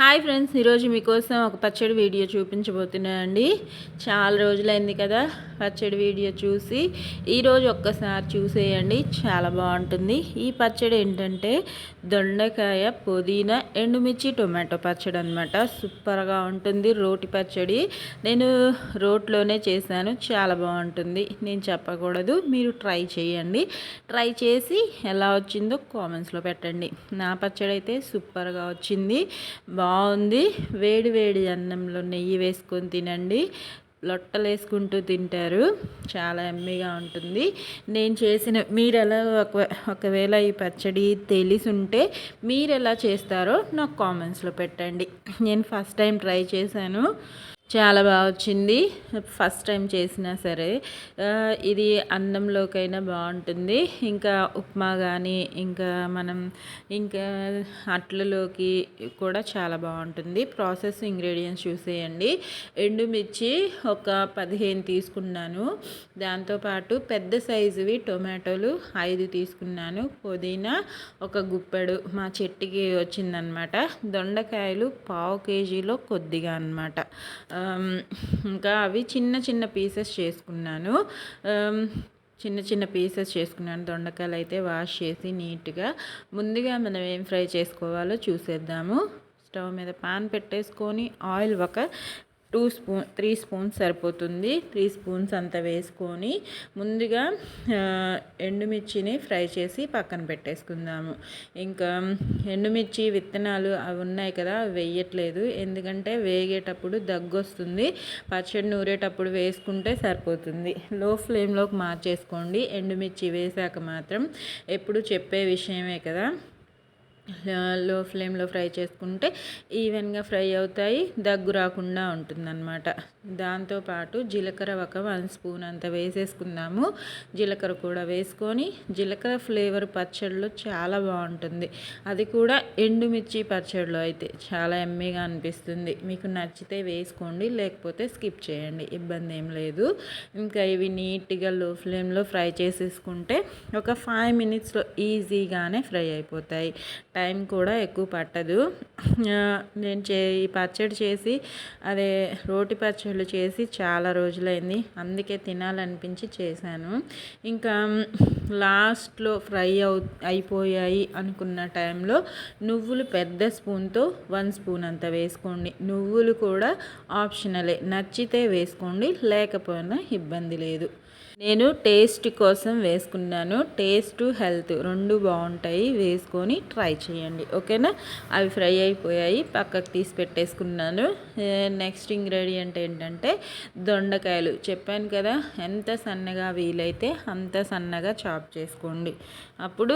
Hi friends ఈరోజు మీకోసం ఒక పచ్చడి వీడియో చూపించబోతున్నానండి. చాలా రోజులైంది కదా పచ్చడి వీడియో చూసి. ఈరోజు ఒక్కసారి చూసేయండి చాలా బాగుంటుంది. ఈ పచ్చడి ఏంటంటే దొండకాయ పుదీనా ఎండుమిర్చి టొమాటో పచ్చడి అనమాట సూపర్గా ఉంటుంది రోటి పచ్చడి. నేను రోట్లోనే చేశాను చాలా బాగుంటుంది. నేను చెప్పకూడదు మీరు ట్రై చేయండి. ట్రై చేసి ఎలా వచ్చిందో కామెంట్స్లో పెట్టండి. నా పచ్చడి అయితే సూపర్గా వచ్చింది బాగుంది. వేడి వేడి అన్నంలో నెయ్యి వేసుకొని తినండి. లొట్టలు వేసుకుంటూ తింటారు. చాలా ఎమ్మీగా ఉంటుంది. నేను చేసిన మీరు ఎలా ఒక ఒకవేళ ఈ పచ్చడి తెలిసి ఉంటే మీరు ఎలా చేస్తారో నాకు కామెంట్స్లో పెట్టండి. నేను ఫస్ట్ టైం ట్రై చేశాను. చాలా బాగా వచ్చింది. ఫస్ట్ టైం చేసినా సరే. ఇది అన్నంలోకైనా బాగుంటుంది. ఇంకా ఉప్మా కానీ ఇంకా మనం ఇంకా అట్లలోకి కూడా చాలా బాగుంటుంది. ప్రాసెస్ ఇంగ్రీడియంట్స్ చూసేయండి. ఎండుమిర్చి ఒక పదిహేను తీసుకున్నాను. దాంతోపాటు పెద్ద సైజువి టొమాటోలు ఐదు తీసుకున్నాను. పుదీనా ఒక గుప్పెడు. మా చెట్టుకి వచ్చిందనమాట. దొండకాయలు పావు కేజీలో కొద్దిగా అనమాట. ఇంకా అవి చిన్న చిన్న పీసెస్ చేసుకున్నాను. చిన్న చిన్న పీసెస్ చేసుకున్నాను. దొండకాయలు అయితే వాష్ చేసి నీట్గా ముందుగా మనం ఏం ఫ్రై చేసుకోవాలో చూసేద్దాము. స్టవ్ మీద పాన్ పెట్టేసుకొని ఆయిల్ ఒక టూ స్పూన్ త్రీ స్పూన్స్ సరిపోతుంది. త్రీ స్పూన్స్ అంత వేసుకొని ముందుగా ఎండుమిర్చిని ఫ్రై చేసి పక్కన పెట్టేసుకుందాము. ఇంకా ఎండుమిర్చి విత్తనాలు అవి ఉన్నాయి కదా అవి వేయట్లేదు. ఎందుకంటే వేగేటప్పుడు దగ్గు వస్తుంది పచ్చడి నూరేటప్పుడు వేసుకుంటే సరిపోతుంది. లో ఫ్లేమ్లోకి మార్చేసుకోండి. ఎండుమిర్చి వేసాక మాత్రం ఎప్పుడు చెప్పే విషయమే కదా. లో ఫ్లేమ్లో ఫ్రై చేసుకుంటే ఈవెన్గా ఫ్రై అవుతాయి దగ్గు రాకుండా ఉంటుందన్నమాట. దాంతోపాటు జీలకర్ర ఒక వన్ స్పూన్ అంత వేసేసుకుందాము. జీలకర్ర కూడా వేసుకొని జీలకర్ర ఫ్లేవర్ పచ్చడిలో చాలా బాగుంటుంది. అది కూడా ఎండుమిర్చి పచ్చడిలో అయితే చాలా ఎమ్మీగా అనిపిస్తుంది. మీకు నచ్చితే వేసుకోండి లేకపోతే స్కిప్ చేయండి ఇబ్బంది ఏం లేదు. ఇంకా ఇవి నీట్గా లో ఫ్లేమ్లో ఫ్రై చేసేసుకుంటే ఒక ఫైవ్ మినిట్స్లో ఈజీగానే ఫ్రై అయిపోతాయి. టైం కూడా ఎక్కువ పట్టదు. నేను చే ఈ పచ్చడి చేసి అదే రోటి పచ్చళ్ళు చేసి చాలా రోజులైంది. అందుకే తినాలనిపించి చేశాను. ఇంకా లాస్ట్లో ఫ్రై అవు అయిపోయాయి అనుకున్న టైంలో నువ్వులు పెద్ద స్పూన్తో వన్ స్పూన్ అంత వేసుకోండి. నువ్వులు కూడా ఆప్షనలే. నచ్చితే వేసుకోండి లేకపోయినా ఇబ్బంది లేదు. నేను టేస్ట్ కోసం వేసుకున్నాను. టేస్ట్ హెల్త్ రెండు బాగుంటాయి. వేసుకొని ట్రై చేయండి. ఓకేనా? అవి ఫ్రై అయిపోయాయి. పక్కకు తీసి పెట్టేసుకున్నాను. నెక్స్ట్ ఇంగ్రీడియంట్ ఏంటంటే దొండకాయలు. చెప్పాను కదా ఎంత సన్నగా వీలైతే అంత సన్నగా చాప్ చేసుకోండి. అప్పుడు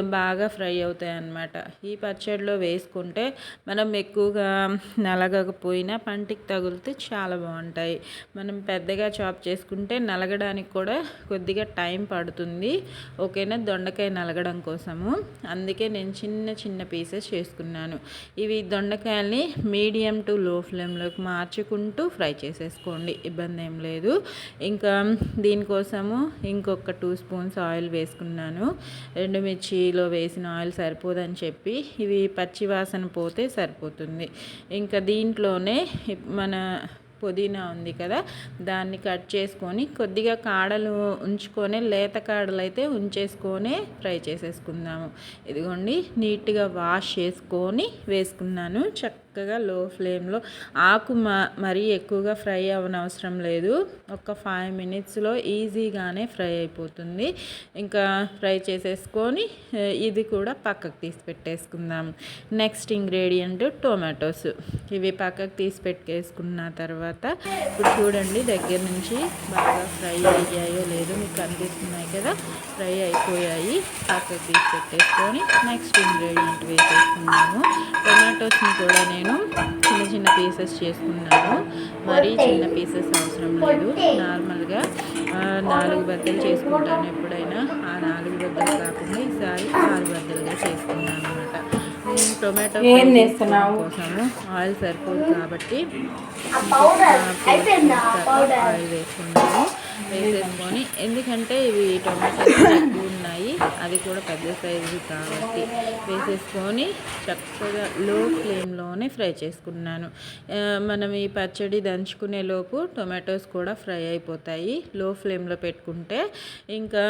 బాగా ఫ్రై అవుతాయి అన్నమాట ఈ పచ్చడిలో వేసుకుంటే మనం ఎక్కువగా నలగకపోయినా పంటికి తగిలితే చాలా బాగుంటాయి. మనం పెద్దగా చాప్ చేసుకుంటే నలగడానికి కూడా కొద్దిగా టైం పడుతుంది. ఓకేనా? దొండకాయ నలగడం కోసము. అందుకే నేను చిన్న చిన్న పీసెస్ చేసుకున్నాను. ఇవి దొండకాయల్ని మీడియం టు లో ఫ్లేమ్లోకి మార్చుకుంటూ ఫ్రై చేసేసుకోండి. ఇబ్బంది ఏం లేదు. ఇంకా దీనికోసము ఇంకొక టూ స్పూన్స్ ఆయిల్ వేసుకున్నాను. ఎండుమిర్చిలో వేసిన ఆయిల్ సరిపోదని చెప్పి ఇవి పచ్చి వాసన పోతే సరిపోతుంది. ఇంకా దీంట్లోనే మన పుదీనా ఉంది కదా దాన్ని కట్ చేసుకొని కొద్దిగా కాడలు ఉంచుకొని లేత కాడలు అయితే ఉంచేసుకొని ఫ్రై చేసేసుకుందాము. ఇదిగోండి నీట్గా వాష్ చేసుకొని వేసుకున్నాను. చక్క చక్కగా లో ఫ్లేమ్లో ఆకు మరీ ఎక్కువగా ఫ్రై అవ్వనవసరం లేదు. ఒక ఫైవ్ మినిట్స్లో ఈజీగానే ఫ్రై అయిపోతుంది. ఇంకా ఫ్రై చేసేసుకొని ఇది కూడా పక్కకు తీసి పెట్టేసుకుందాం. Next ingredient tomatoes. ఇవి పక్కకు తీసి పెట్టేసుకున్న తర్వాత ఇప్పుడు చూడండి దగ్గర నుంచి బాగా ఫ్రై అయ్యాయో లేదో మీకు కనిపిస్తున్నాయి కదా ఫ్రై అయిపోయాయి. పక్కకు తీసి పెట్టేసుకొని నెక్స్ట్ ఇంగ్రీడియంట్ వేసేసుకున్నాము టొమాటోస్ని కూడా నేను నేను చిన్న చిన్న పీసెస్ చేసుకున్నాను. మరీ చిన్న పీసెస్ అవసరం లేదు. నార్మల్గా నాలుగు బద్దలు చేసుకుంటాను ఎప్పుడైనా. ఆ నాలుగు బద్దలు కాకుండా ఈసారి ఆరు బద్దలుగా చేసుకున్నాను అనమాట టొమాటో కోసము ఆయిల్ సరిపోదు కాబట్టి ఆయిల్ వేసుకున్నాను. వేసేసుకొని. ఎందుకంటే ఇవి టొమాటోస్ ఎక్కువ ఉన్నాయి. అది కూడా పెద్ద సైజు కాబట్టి వేసేసుకొని చక్కగా లో ఫ్లేమ్లోనే ఫ్రై చేసుకున్నాను. మనం ఈ పచ్చడి దంచుకునే లోపు టొమాటోస్ కూడా ఫ్రై అయిపోతాయి. లో ఫ్లేమ్లో పెట్టుకుంటే ఇంకా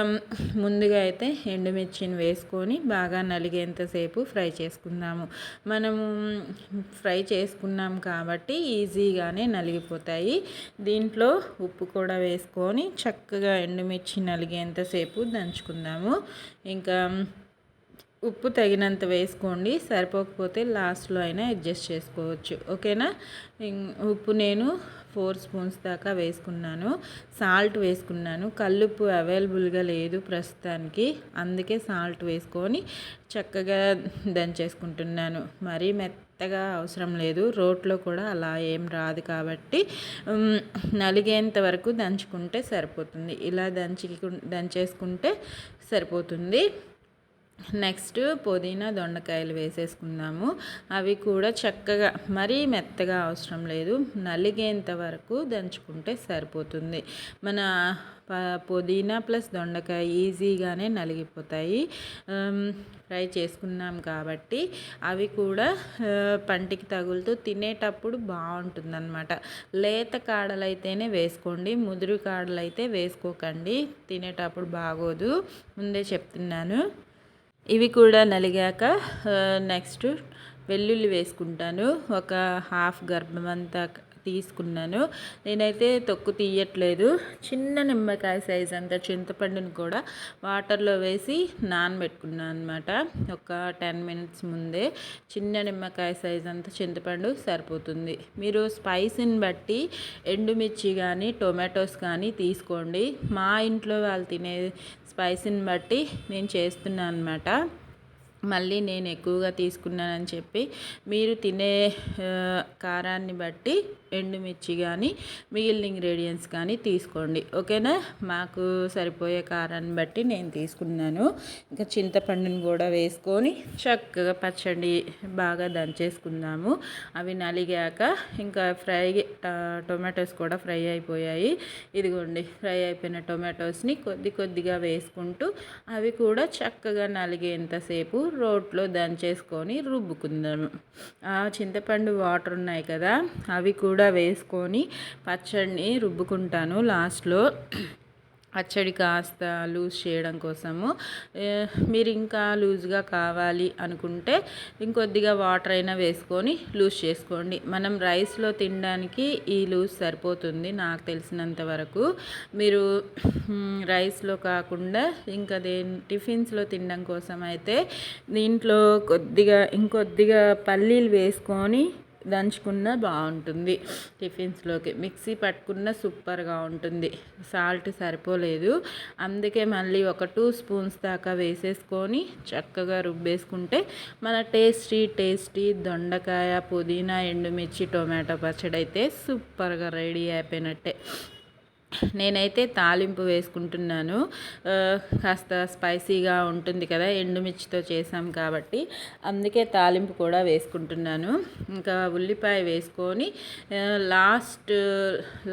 ముందుగా అయితే ఎండుమిర్చిని వేసుకొని బాగా నలిగేంతసేపు ఫ్రై చేసుకుందాము. మనము ఫ్రై చేసుకున్నాం కాబట్టి ఈజీగానే నలిగిపోతాయి. దీంట్లో ఉప్పు కూడా వేసుకొని చక్కగా ఎండుమిర్చి నలిగేంతసేపు దంచుకుందాము. ఇంకా ఉప్పు తగినంత వేసుకోండి. సరిపోకపోతే లాస్ట్లో అయినా అడ్జస్ట్ చేసుకోవచ్చు. ఓకేనా ఇం- ఉప్పు నేను ఫోర్ స్పూన్స్ దాకా వేసుకున్నాను. సాల్ట్ వేసుకున్నాను. కల్లుప్పు అవైలబుల్గా లేదు ప్రస్తుతానికి. అందుకే సాల్ట్ వేసుకొని చక్కగా దంచేసుకుంటున్నాను. మరీ మెత్తగా అవసరం లేదు. రోట్లో కూడా అలా ఏం రాదు కాబట్టి నలిగేంత వరకు దంచుకుంటే సరిపోతుంది. ఇలా దంచి దంచేసుకుంటే సరిపోతుంది. నెక్స్ట్ పుదీనా దొండకాయలు వేసేసుకుందాము. అవి కూడా చక్కగా మరీ మెత్తగా అవసరం లేదు. నలిగేంత వరకు దంచుకుంటే సరిపోతుంది. మన ప- పుదీనా ప్లస్ దొండకాయ ఈజీగానే నలిగిపోతాయి. ఫ్రై చేసుకున్నాం కాబట్టి అవి కూడా పంటికి తగులుతూ తినేటప్పుడు బాగుంటుందన్నమాట. లేత కాడలైతేనే వేసుకోండి ముదురు కాడలైతే వేసుకోకండి. తినేటప్పుడు బాగోదు. ముందే చెప్తున్నాను. ఇవి కూడా నలిగాక నెక్స్ట్ వెల్లుల్లి వేసుకుంటాను. ఒక హాఫ్ గర్భం అంతా తీసుకున్నాను. నేనైతే తొక్కు తీయట్లేదు. చిన్న నిమ్మకాయ సైజ్ అంత చింతపండుని కూడా వాటర్లో వేసి నానబెట్టుకున్నాను అనమాట ఒక టెన్ మినిట్స్ ముందే చిన్న నిమ్మకాయ సైజ్ అంత చింతపండు సరిపోతుంది. మీరు స్పైసీని బట్టి ఎండుమిర్చి కానీ టొమాటోస్ కానీ తీసుకోండి. మా ఇంట్లో వాళ్ళు తినే స్పైసీని బట్టి నేను చేస్తున్నాను అనమాట మళ్ళీ నేను ఎక్కువగా తీసుకున్నానని చెప్పి మీరు తినే కారాన్ని బట్టి ఎండుమిర్చి కానీ మిగిలిన ఇంగ్రీడియంట్స్ కానీ తీసుకోండి. ఓకేనా? మాకు సరిపోయే కారాన్ని బట్టి నేను తీసుకున్నాను. ఇంకా చింతపండుని కూడా వేసుకొని చక్కగా పచ్చడి బాగా దంచేసుకుందాము. అవి నలిగాక ఇంకా ఫ్రై టొమాటోస్ కూడా ఫ్రై అయిపోయాయి. ఇదిగోండి ఫ్రై అయిపోయిన టొమాటోస్ని కొద్ది కొద్దిగా వేసుకుంటూ అవి కూడా చక్కగా నలిగేంతసేపు రోట్లో దంచేసుకొని రుబ్బుకుందాము. ఆ చింతపండు వాటర్ ఉన్నాయి కదా అవి కూడా వేసుకొని పచ్చడిని రుబ్బుకుంటాను లాస్ట్లో. పచ్చడి కాస్త లూజ్ చేయడం కోసము. మీరు ఇంకా లూజ్గా కావాలి అనుకుంటే ఇంకొద్దిగా వాటర్ అయినా వేసుకొని లూజ్ చేసుకోండి. మనం రైస్లో తినడానికి ఈ లూజ్ సరిపోతుంది నాకు తెలిసినంత వరకు. మీరు రైస్లో కాకుండా ఇంకా దేని టిఫిన్స్లో తినడం కోసం అయితే దీంట్లో కొద్దిగా ఇంకొద్దిగా పల్లీలు వేసుకొని దంచుకున్న బాగుంటుంది. టిఫిన్స్లోకి మిక్సీ పట్టుకున్న సూపర్గా ఉంటుంది. సాల్ట్ సరిపోలేదు. అందుకే మళ్ళీ ఒక టూ స్పూన్స్ దాకా వేసేసుకొని చక్కగా రుబ్బేసుకుంటే మన టేస్టీ టేస్టీ దొండకాయ పుదీనా ఎండుమిర్చి టొమాటో పచ్చడి అయితే సూపర్గా రెడీ అయిపోయినట్టే. నేనైతే తాలింపు వేసుకుంటున్నాను. కాస్త స్పైసీగా ఉంటుంది కదా ఎండుమిర్చితో చేసాం కాబట్టి అందుకే తాలింపు కూడా వేసుకుంటున్నాను. ఇంకా ఉల్లిపాయ వేసుకొని లాస్ట్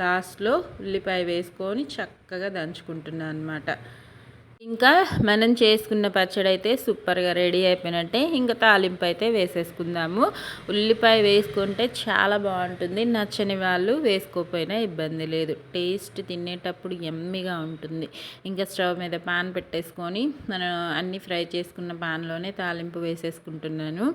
లాస్ట్లో ఉల్లిపాయ వేసుకొని చక్కగా దంచుకుంటున్నాను అనమాట ఇంకా మనం చేసుకున్న పచ్చడి అయితే సూపర్గా రెడీ అయిపోయినట్టే. ఇంకా తాలింపు అయితే వేసేసుకుందాము. ఉల్లిపాయ వేసుకుంటే చాలా బాగుంటుంది. నచ్చని వాళ్ళు వేసుకోకపోయినా ఇబ్బంది లేదు. టేస్ట్ తినేటప్పుడు ఎమ్మిగా ఉంటుంది. ఇంకా స్టవ్ మీద పాన్ పెట్టేసుకొని మనం అన్నీ ఫ్రై చేసుకున్న పాన్లోనే తాలింపు వేసేసుకుంటున్నాను.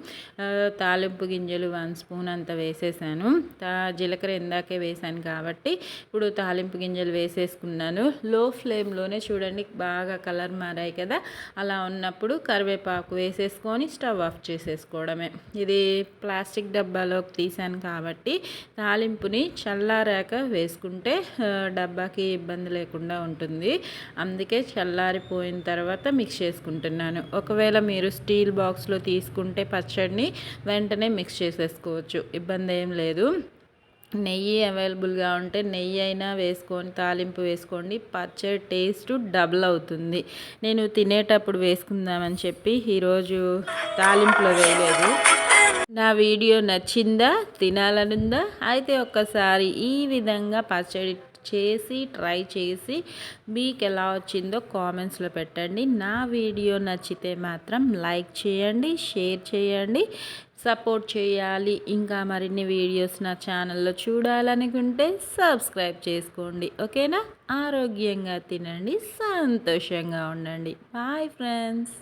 తాలింపు గింజలు వన్ స్పూన్ అంత వేసేసాను. తా జీలకర్ర ఇందాకే వేసాను కాబట్టి ఇప్పుడు తాలింపు గింజలు వేసేసుకున్నాను. లో ఫ్లేమ్లోనే చూడండి బాగా కలర్ మారాయి కదా. అలా ఉన్నప్పుడు కరివేపాకు వేసేసుకొని స్టవ్ ఆఫ్ చేసేసుకోవడమే. ఇది ప్లాస్టిక్ డబ్బాలోకి తీసాను కాబట్టి తాలింపుని చల్లారాక వేసుకుంటే డబ్బాకి ఇబ్బంది లేకుండా ఉంటుంది. అందుకే చల్లారిపోయిన తర్వాత మిక్స్ చేసుకుంటున్నాను. ఒకవేళ మీరు స్టీల్ బాక్స్లో తీసుకుంటే పచ్చడిని వెంటనే మిక్స్ చేసేసుకోవచ్చు. ఇబ్బంది ఏం లేదు. నెయ్యి అవైలబుల్గా ఉంటే నెయ్యి అయినా వేసుకొని తాలింపు వేసుకోండి. పచ్చడి టేస్ట్ డబుల్ అవుతుంది. నేను తినేటప్పుడు వేసుకుందామని చెప్పి ఈరోజు తాలింపులో వేయలేదు. నా వీడియో నచ్చిందా తినాలనుందా? అయితే ఒక్కసారి ఈ విధంగా పచ్చడి చేసి ట్రై చేసి మీకు ఎలా వచ్చిందో కామెంట్స్లో పెట్టండి. నా వీడియో నచ్చితే మాత్రం లైక్ చేయండి షేర్ చేయండి సపోర్ట్ చేయాలి. ఇంకా మరిన్ని వీడియోస్ నా ఛానల్లో చూడాలనుకుంటే సబ్స్క్రైబ్ చేసుకోండి. ఓకేనా? ఆరోగ్యంగా తినండి సంతోషంగా ఉండండి. Bye friends.